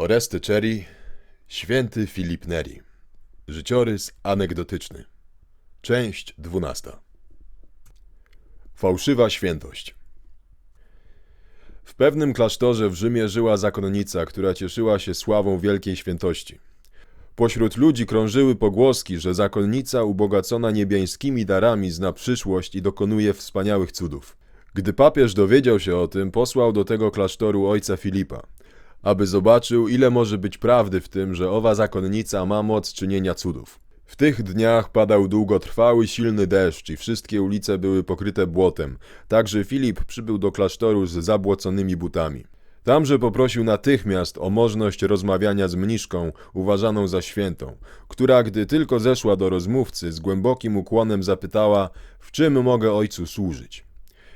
Oresty Cherry, święty Filip Neri. Życiorys anegdotyczny. Część dwunasta. Fałszywa świętość. W pewnym klasztorze w Rzymie żyła zakonnica, która cieszyła się sławą wielkiej świętości. Pośród ludzi krążyły pogłoski, że zakonnica ubogacona niebiańskimi darami zna przyszłość i dokonuje wspaniałych cudów. Gdy papież dowiedział się o tym, posłał do tego klasztoru ojca Filipa, aby zobaczył, ile może być prawdy w tym, że owa zakonnica ma moc czynienia cudów. W tych dniach padał długotrwały, silny deszcz i wszystkie ulice były pokryte błotem, także Filip przybył do klasztoru z zabłoconymi butami. Tamże poprosił natychmiast o możliwość rozmawiania z mniszką, uważaną za świętą, która, gdy tylko zeszła do rozmówcy, z głębokim ukłonem zapytała, w czym mogę ojcu służyć.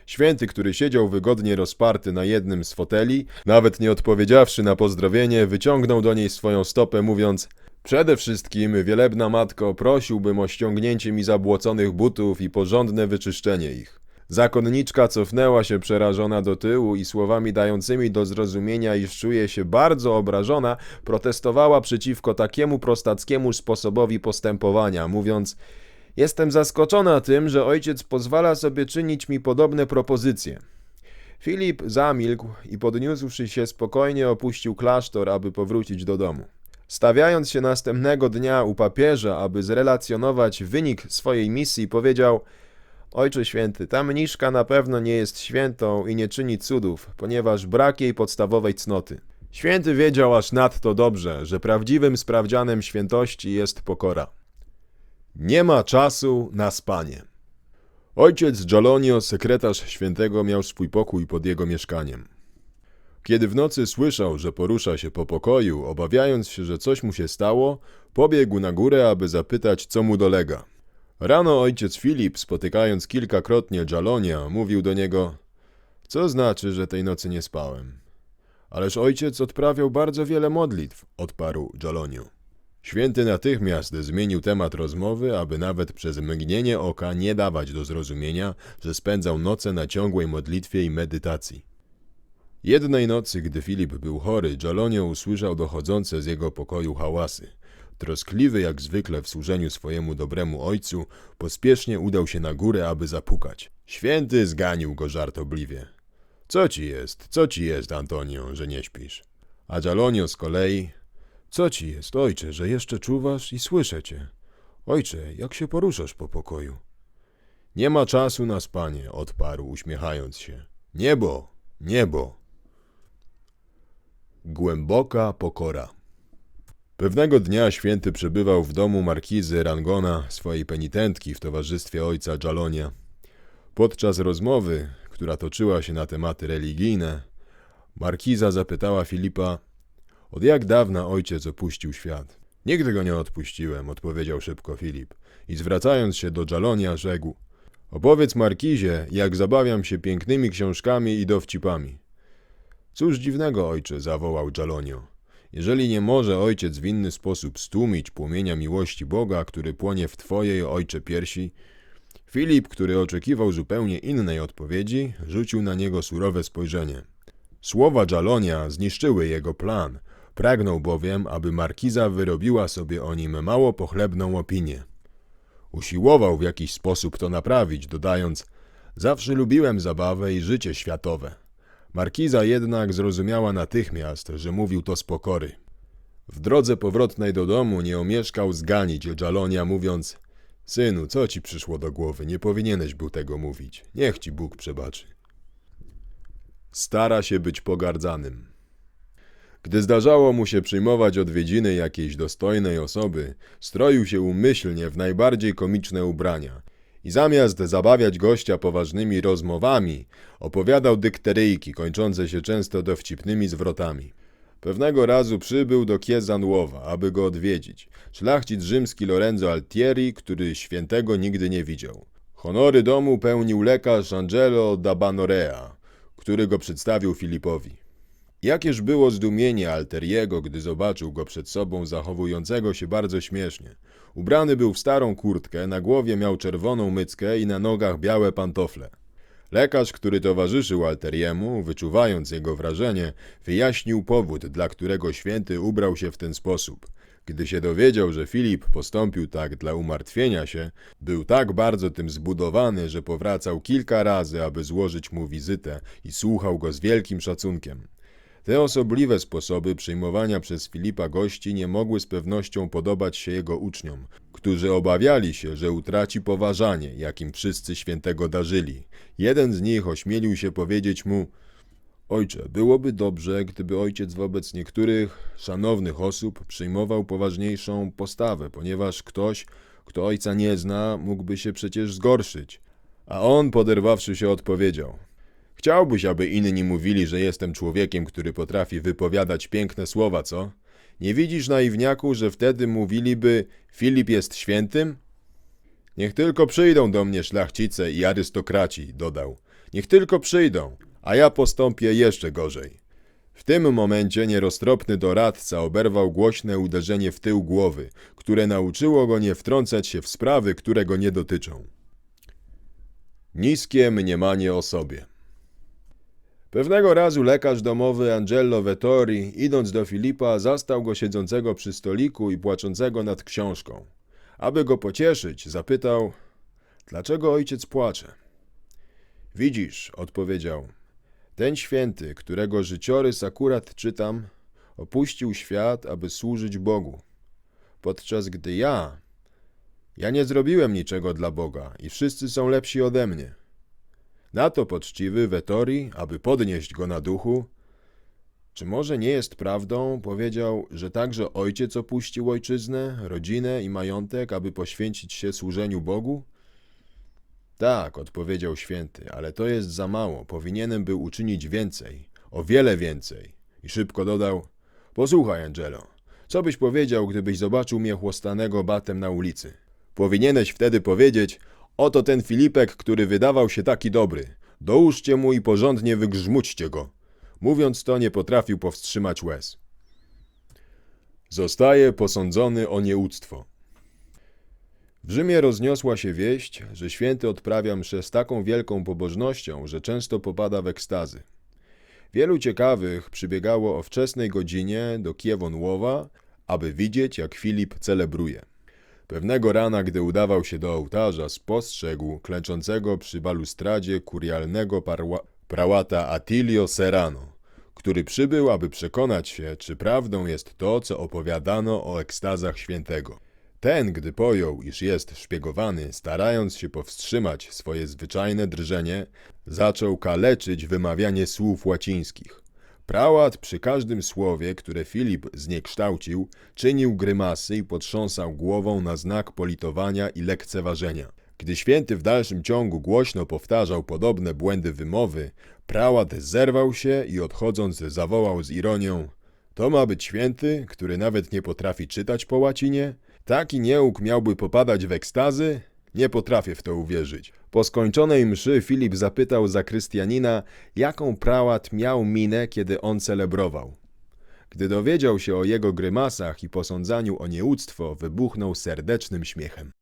Święty, który siedział wygodnie rozparty na jednym z foteli, nawet nie odpowiedziawszy na pozdrowienie, wyciągnął do niej swoją stopę, mówiąc: Przede wszystkim, wielebna matko, prosiłbym o ściągnięcie mi zabłoconych butów i porządne wyczyszczenie ich. Zakonniczka cofnęła się przerażona do tyłu i słowami dającymi do zrozumienia, iż czuje się bardzo obrażona, protestowała przeciwko takiemu prostackiemu sposobowi postępowania, mówiąc: Jestem zaskoczona tym, że ojciec pozwala sobie czynić mi podobne propozycje. Filip zamilkł i podniósłszy się spokojnie opuścił klasztor, aby powrócić do domu. Stawiając się następnego dnia u papieża, aby zrelacjonować wynik swojej misji, powiedział: Ojcze święty, ta mniszka na pewno nie jest świętą i nie czyni cudów, ponieważ brak jej podstawowej cnoty. Święty wiedział aż nadto dobrze, że prawdziwym sprawdzianem świętości jest pokora. Nie ma czasu na spanie. Ojciec Giolonio, sekretarz świętego, miał swój pokój pod jego mieszkaniem. Kiedy w nocy słyszał, że porusza się po pokoju, obawiając się, że coś mu się stało, pobiegł na górę, aby zapytać, co mu dolega. Rano ojciec Filip, spotykając kilkakrotnie Gialonia, mówił do niego: Co znaczy, że tej nocy nie spałem? Ależ ojciec odprawiał bardzo wiele modlitw, odparł Gialonio. Święty natychmiast zmienił temat rozmowy, aby nawet przez mgnienie oka nie dawać do zrozumienia, że spędzał noce na ciągłej modlitwie i medytacji. Jednej nocy, gdy Filip był chory, Gialonio usłyszał dochodzące z jego pokoju hałasy. Troskliwy jak zwykle w służeniu swojemu dobremu ojcu, pospiesznie udał się na górę, aby zapukać. Święty zganił go żartobliwie. Co ci jest, co ci jest, Antonio, że nie śpisz? A Gialonio z kolei... Co ci jest, ojcze, że jeszcze czuwasz i słyszę cię? Ojcze, jak się poruszasz po pokoju? Nie ma czasu na spanie, odparł, uśmiechając się. Niebo, niebo. Głęboka pokora. Pewnego dnia święty przebywał w domu markizy Rangona, swojej penitentki w towarzystwie ojca Gialonia. Podczas rozmowy, która toczyła się na tematy religijne, markiza zapytała Filipa, od jak dawna ojciec opuścił świat. Nigdy go nie odpuściłem, odpowiedział szybko Filip i zwracając się do Gialonia rzekł, opowiedz markizie, jak zabawiam się pięknymi książkami i dowcipami. Cóż dziwnego, ojcze, zawołał Gialonio. Jeżeli nie może ojciec w inny sposób stłumić płomienia miłości Boga, który płonie w twojej, ojcze, piersi, Filip, który oczekiwał zupełnie innej odpowiedzi, rzucił na niego surowe spojrzenie. Słowa Gialonia zniszczyły jego plan, pragnął bowiem, aby markiza wyrobiła sobie o nim mało pochlebną opinię. Usiłował w jakiś sposób to naprawić, dodając: Zawsze lubiłem zabawę i życie światowe. Markiza jednak zrozumiała natychmiast, że mówił to z pokory. W drodze powrotnej do domu nie omieszkał zganić Gialonia, mówiąc: Synu, co ci przyszło do głowy? Nie powinieneś był tego mówić. Niech ci Bóg przebaczy. Stara się być pogardzanym. Gdy zdarzało mu się przyjmować odwiedziny jakiejś dostojnej osoby, stroił się umyślnie w najbardziej komiczne ubrania i zamiast zabawiać gościa poważnymi rozmowami, opowiadał dykteryjki kończące się często dowcipnymi zwrotami. Pewnego razu przybył do Chiesa aby go odwiedzić. Szlachcic rzymski Lorenzo Altieri, który świętego nigdy nie widział. Honory domu pełnił lekarz Angelo da Banorea, który go przedstawił Filipowi. Jakież było zdumienie Alteriego, gdy zobaczył go przed sobą zachowującego się bardzo śmiesznie. Ubrany był w starą kurtkę, na głowie miał czerwoną myckę i na nogach białe pantofle. Lekarz, który towarzyszył Alteriemu, wyczuwając jego wrażenie, wyjaśnił powód, dla którego święty ubrał się w ten sposób. Gdy się dowiedział, że Filip postąpił tak dla umartwienia się, był tak bardzo tym zbudowany, że powracał kilka razy, aby złożyć mu wizytę i słuchał go z wielkim szacunkiem. Te osobliwe sposoby przyjmowania przez Filipa gości nie mogły z pewnością podobać się jego uczniom, którzy obawiali się, że utraci poważanie, jakim wszyscy świętego darzyli. Jeden z nich ośmielił się powiedzieć mu: Ojcze, byłoby dobrze, gdyby ojciec wobec niektórych szanownych osób przyjmował poważniejszą postawę, ponieważ ktoś, kto ojca nie zna, mógłby się przecież zgorszyć. A on, poderwawszy się, odpowiedział: Chciałbyś, aby inni mówili, że jestem człowiekiem, który potrafi wypowiadać piękne słowa, co? Nie widzisz, naiwniaku, że wtedy mówiliby: Filip jest świętym? Niech tylko przyjdą do mnie szlachcice i arystokraci, dodał. Niech tylko przyjdą, a ja postąpię jeszcze gorzej. W tym momencie nieroztropny doradca oberwał głośne uderzenie w tył głowy, które nauczyło go nie wtrącać się w sprawy, które go nie dotyczą. Niskie mniemanie o sobie. Pewnego razu lekarz domowy Angelo Vettori, idąc do Filipa, zastał go siedzącego przy stoliku i płaczącego nad książką. Aby go pocieszyć, zapytał: Dlaczego ojciec płacze? Widzisz, odpowiedział. Ten święty, którego życiorys akurat czytam, opuścił świat, aby służyć Bogu. Podczas gdy ja, ja nie zrobiłem niczego dla Boga i wszyscy są lepsi ode mnie. Na to poczciwy Wetori, aby podnieść go na duchu, czy może nie jest prawdą, powiedział, że także ojciec opuścił ojczyznę, rodzinę i majątek, aby poświęcić się służeniu Bogu? Tak, odpowiedział święty, ale to jest za mało. Powinienem był uczynić więcej, o wiele więcej. I szybko dodał: Posłuchaj, Angelo, co byś powiedział, gdybyś zobaczył mnie chłostanego batem na ulicy? Powinieneś wtedy powiedzieć: Oto ten Filipek, który wydawał się taki dobry. Dołóżcie mu i porządnie wygrzmućcie go. Mówiąc to, nie potrafił powstrzymać łez. Zostaje posądzony o nieuctwo. W Rzymie rozniosła się wieść, że święty odprawia mszę z taką wielką pobożnością, że często popada w ekstazy. Wielu ciekawych przybiegało o wczesnej godzinie do Kiewonłowa, aby widzieć, jak Filip celebruje. Pewnego rana, gdy udawał się do ołtarza, spostrzegł klęczącego przy balustradzie kurialnego prałata Attilio Serrano, który przybył, aby przekonać się, czy prawdą jest to, co opowiadano o ekstazach świętego. Ten, gdy pojął, iż jest szpiegowany, starając się powstrzymać swoje zwyczajne drżenie, zaczął kaleczyć wymawianie słów łacińskich. Prałat przy każdym słowie, które Filip zniekształcił, czynił grymasy i potrząsał głową na znak politowania i lekceważenia. Gdy święty w dalszym ciągu głośno powtarzał podobne błędy wymowy, prałat zerwał się i odchodząc zawołał z ironią: To ma być święty, który nawet nie potrafi czytać po łacinie? Taki nieuk miałby popadać w ekstazy? Nie potrafię w to uwierzyć. Po skończonej mszy Filip zapytał zakrystianina, jaką prałat miał minę, kiedy on celebrował. Gdy dowiedział się o jego grymasach i posądzaniu o nieuctwo, wybuchnął serdecznym śmiechem.